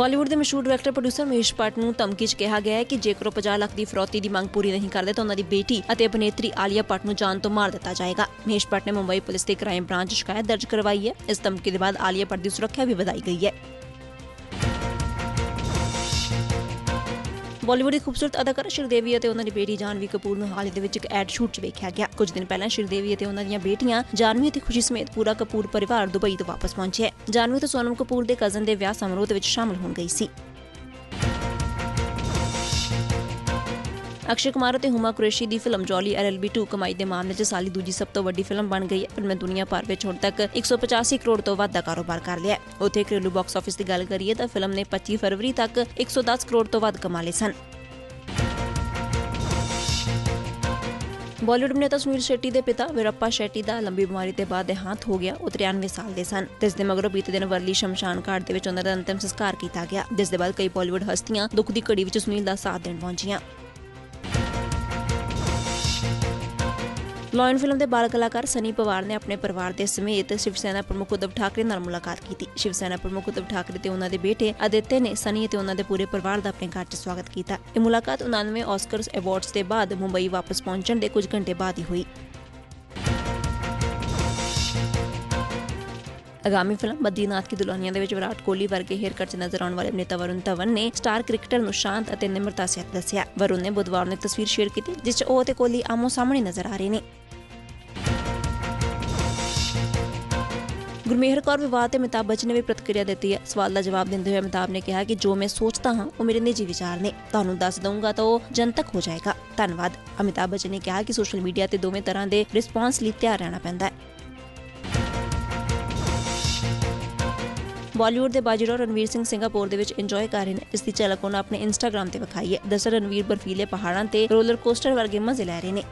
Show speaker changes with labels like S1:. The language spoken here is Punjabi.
S1: ਬਾਲੀਵੁੱਡ ਦੇ ਮਸ਼ਹੂਰ ਡਾਇਰੈਕਟਰ ਪ੍ਰੋਡਿਊਸਰ ਮਹੇਸ਼ ਭੱਟ ਨੂੰ ਧਮਕੀ 'ਚ ਕਿਹਾ ਗਿਆ ਹੈ ਕਿ ਜੇਕਰ ਉਹ 50 ਲੱਖ ਦੀ ਫਰੌਤੀ ਦੀ ਮੰਗ ਪੂਰੀ ਨਹੀਂ ਕਰਦੇ ਤਾਂ ਉਹਨਾਂ ਦੀ ਬੇਟੀ ਅਤੇ ਅਭਿਨੇਤਰੀ ਆਲੀਆ ਭੱਟ ਨੂੰ ਜਾਨ ਤੋਂ ਮਾਰ ਦਿੱਤਾ ਜਾਏਗਾ। ਮਹੇਸ਼ ਭੱਟ ਨੇ ਮੁੰਬਈ ਪੁਲਿਸ ਦੇ ਕ੍ਰਾਈਮ ਬ੍ਰਾਂਚ ਸ਼ਿਕਾਇਤ ਦਰਜ ਕਰਵਾਈ ਹੈ। ਇਸ ਧਮਕੀ ਦੇ ਬਾਅਦ ਆਲੀਆ ਭੱਟ ਦੀ ਸੁਰੱਖਿਆ ਵੀ ਵਧਾਈ ਗਈ ਹੈ। ਬਾਲੀਵੁੱਡ ਦੀ ਖੂਬਸੂਰਤ ਅਦਾਕਾਰਾ ਸ਼੍ਰੀਦੇਵੀ ਅਤੇ ਉਹਨਾਂ ਦੀ ਬੇਟੀ ਜਾਨਵੀ ਕਪੂਰ ਨੂੰ ਹਾਲ ਹੀ ਦੇ ਵਿੱਚ ਇੱਕ ਐਡ ਸ਼ੂਟ 'ਚ ਵੇਖਿਆ ਗਿਆ। ਕੁਝ ਦਿਨ ਪਹਿਲਾਂ ਸ਼੍ਰੀਦੇਵੀ ਅਤੇ ਉਹਨਾਂ ਦੀਆਂ ਬੇਟੀਆਂ ਜਾਨਵੀ ਅਤੇ ਖੁਸ਼ੀ ਸਮੇਤ ਪੂਰਾ ਕਪੂਰ ਪਰਿਵਾਰ ਦੁਬਈ ਤੋਂ ਵਾਪਸ ਪਹੁੰਚਿਆ ਜਾਨਵੀ ਤੇ ਸੋਨਮ ਕਪੂਰ ਦੇ ਕਜ਼ਨ ਦੇ ਵਿਆਹ ਸਮਾਰੋਹ ਦੇ ਵਿੱਚ ਸ਼ਾਮਲ ਹੋਣ ਗਈ ਸੀ। ਅਕਸ਼ੇ ਕੁਮਾਰ ਅਤੇ ਹੁਮਾ ਕੁਰੇਸ਼ੀ ਦੀ ਫਿਲਮ ਜੋਲੀ ਐਲਐਲਬੀ 2 ਕਮਾਈ ਦੇ ਮਾਮਲੇ 'ਚ ਸਾਲੀ ਦੂਜੀ ਸਭ ਤੋਂ ਵੱਡੀ ਫਿਲਮ ਬਣ ਗਈ ਹੈ ਫਿਲਮ ਨੇ ਦੁਨੀਆ ਭਰ ਵਿੱਚ ਹੁਣ ਤੱਕ 185 ਕਰੋੜ ਤੋਂ ਵੱਧ ਦਾ ਕਾਰੋਬਾਰ ਕਰ ਲਿਆ ਹੈ। ਉੱਥੇ ਘਰੇਲੂ ਬਾਕਸ ਆਫਿਸ ਦੀ ਗੱਲ ਕਰੀਏ ਤਾਂ ਫਿਲਮ ਨੇ 25 ਫਰਵਰੀ ਤੱਕ 110 ਕਰੋੜ ਤੋਂ ਵੱਧ ਕਮਾ ਲਏ ਸਨ। ਬਾਲੀਵੁੱਡ ਅਭਿਨੇਤਾ ਸੁਨੀਲ ਸ਼ੈਟੀ ਦੇ ਪਿਤਾ ਵੀਰੱਪਾ ਸ਼ੈਟੀ ਦਾ ਲੰਬੀ ਬਿਮਾਰੀ ਦੇ ਬਾਅਦ ਦੇਹਾਂਤ ਹੋ ਗਿਆ, ਉਹ 93 ਸਾਲ ਦੇ ਸਨ। ਜਿਸ ਦੇ ਮਗਰੋਂ ਬੀਤੇ ਦਿਨ ਵਰਲੀ ਸ਼ਮਸ਼ਾਨ ਘਾਟ ਦੇ ਵਿੱਚ ਉਹਨਾਂ ਦਾ ਅੰਤਿਮ ਸੰਸਕਾਰ ਕੀਤਾ ਗਿਆ। ਜਿਸ ਦੇ ਬਾਅਦ ਕਈ ਬਾਲੀਵੁੱਡ ਹਸਤੀਆਂ ਦੁੱਖ ਦੀ ਘੜੀ ਵਿੱਚ ਸੁਨੀਲ ਦਾ ਸਾਥ ਦੇਣ ਪਹੁੰਚੀਆਂ। ਲਾਇਨ ਫਿਲਮ ਦੇ ਬਾਲ ਕਲਾਕਾਰ ਸਨੀ ਪਵਾਰ ਨੇ ਆਪਣੇ ਪਰਿਵਾਰ ਦੇ ਸਮੇਤ ਸ਼ਿਵ ਸੈਨਾ ਪ੍ਰਮੁੱਖ ਉਦਵ ਠਾਕਰੇ ਨਾਲ ਮੁਲਾਕਾਤ ਕੀਤੀ। ਸ਼ਿਵ ਸੈਨਾ ਪ੍ਰਮੁੱਖ ਉਦਵ ਠਾਕਰੇ ਤੇ ਉਹਨਾਂ ਦੇ ਬੇਟੇ ਅਦਿੱਤੇ ਨੇ ਸਨੀ ਅਤੇ ਉਹਨਾਂ ਦੇ ਪੂਰੇ ਪਰਿਵਾਰ ਦਾ ਆਪਣੇ ਘਰ 'ਚ ਸਵਾਗਤ ਕੀਤਾ। ਇਹ ਮੁਲਾਕਾਤ 99 ਆਸਕਰਸ ਅਵਾਰਡਸ ਦੇ ਬਾਅਦ ਮੁੰਬਈ ਵਾਪਸ ਪਹੁੰਚਣ ਦੇ ਕੁਝ ਘੰਟੇ ਬਾਅਦ ਹੀ ਹੋਈ। ਆਗਾਮੀ ਫਿਲਮ ਬਦਰੀਨਾਥ ਕੀ ਦੁਲਹਨੀਆ ਦੇ ਵਿੱਚ ਵਿਰਾਟ ਕੋਹਲੀ ਵਰਗੇ ਹੇਅਰ ਕੱਟ 'ਚ ਨਜ਼ਰ ਆਉਣ ਵਾਲੇ ਅਭਿਨੇਤਾ ਵਰੁਣ ਧਵਨ ਨੇ ਸਟਾਰ ਕ੍ਰਿਕਟਰ ਨੂੰ ਸ਼ਾਂਤ ਅਤੇ ਨਿਮਰਤਾ ਸਹਿਤ ਦੱਸਿਆ। ਵਰੁਣ ਨੇ ਬੁੱਧਵਾਰ ਨੂੰ ਇੱਕ ਤਸਵੀਰ ਸ਼ੇਅਰ ਕੀਤੀ, ਜਿਸ 'ਚ ਉਹ ਅਤੇ ਕੋਹਲੀ ਆਮੋ ਸਾਹਮਣੇ ਨਜ਼ਰ ਆ ਰਹੇ ਨੇ। ਗੁਰਮੇਹਰ ਕੌਰ ਵਿਵਾਦ ਤੇ ਅਮਿਤਾਭ ਬੱਚਨ ਨੇ ਵੀ ਪ੍ਰਤੀਕਿਰਿਆ ਦਿੱਤੀ ਹੈ। ਸਵਾਲ ਦਾ ਜਵਾਬ ਦਿੰਦੇ ਹੋਏ ਅਮਿਤਾਭ ਨੇ ਕਿਹਾ ਕਿ ਜੋ ਮੈਂ ਸੋਚਦਾ ਹਾਂ, ਉਹ ਮੇਰੇ ਨਿੱਜੀ ਵਿਚਾਰ ਨੇ। ਤੁਹਾਨੂੰ ਦੱਸ ਦਊਂਗਾ ਤਾਂ ਉਹ ਜਨਤਕ ਹੋ ਜਾਏਗਾ। ਧੰਨਵਾਦ। ਅਮਿਤਾਭ ਬੱਚਨ ਨੇ ਕਿਹਾ ਕਿ ਸੋਸ਼ਲ ਮੀਡੀਆ ਤੇ ਦੋਵੇਂ ਤਰ੍ਹਾਂ ਦੇ ਰਿਸਪਾਂਸ ਲਈ ਤਿਆਰ ਰਹਿਣਾ ਪੈਂਦਾ ਹੈ। ਬਾਲੀਵੁੱਡ ਦੇ ਬਾਜੀਰਾਓ ਰਣਵੀਰ ਸਿੰਘ ਸਿੰਗਾਪੁਰ ਦੇ ਵਿੱਚ ਇੰਜੋਏ ਕਰ ਰਹੇ ਨੇ। ਇਸ ਦੀ ਝਲਕ ਉਹਨਾਂ ਆਪਣੇ ਇੰਸਟਾਗ੍ਰam ਤੇ ਵਿਖਾਈ ਹੈ। ਦਸਰ ਰਣਵੀਰ ਬਰਫੀਲੇ ਪਹਾੜਾਂ ਤੇ ਰੋਲਰ ਕੋਸਟਰ ਵਰਗੇ ਮਜ਼ੇ ਲੈ ਰਹੇ ਨੇ।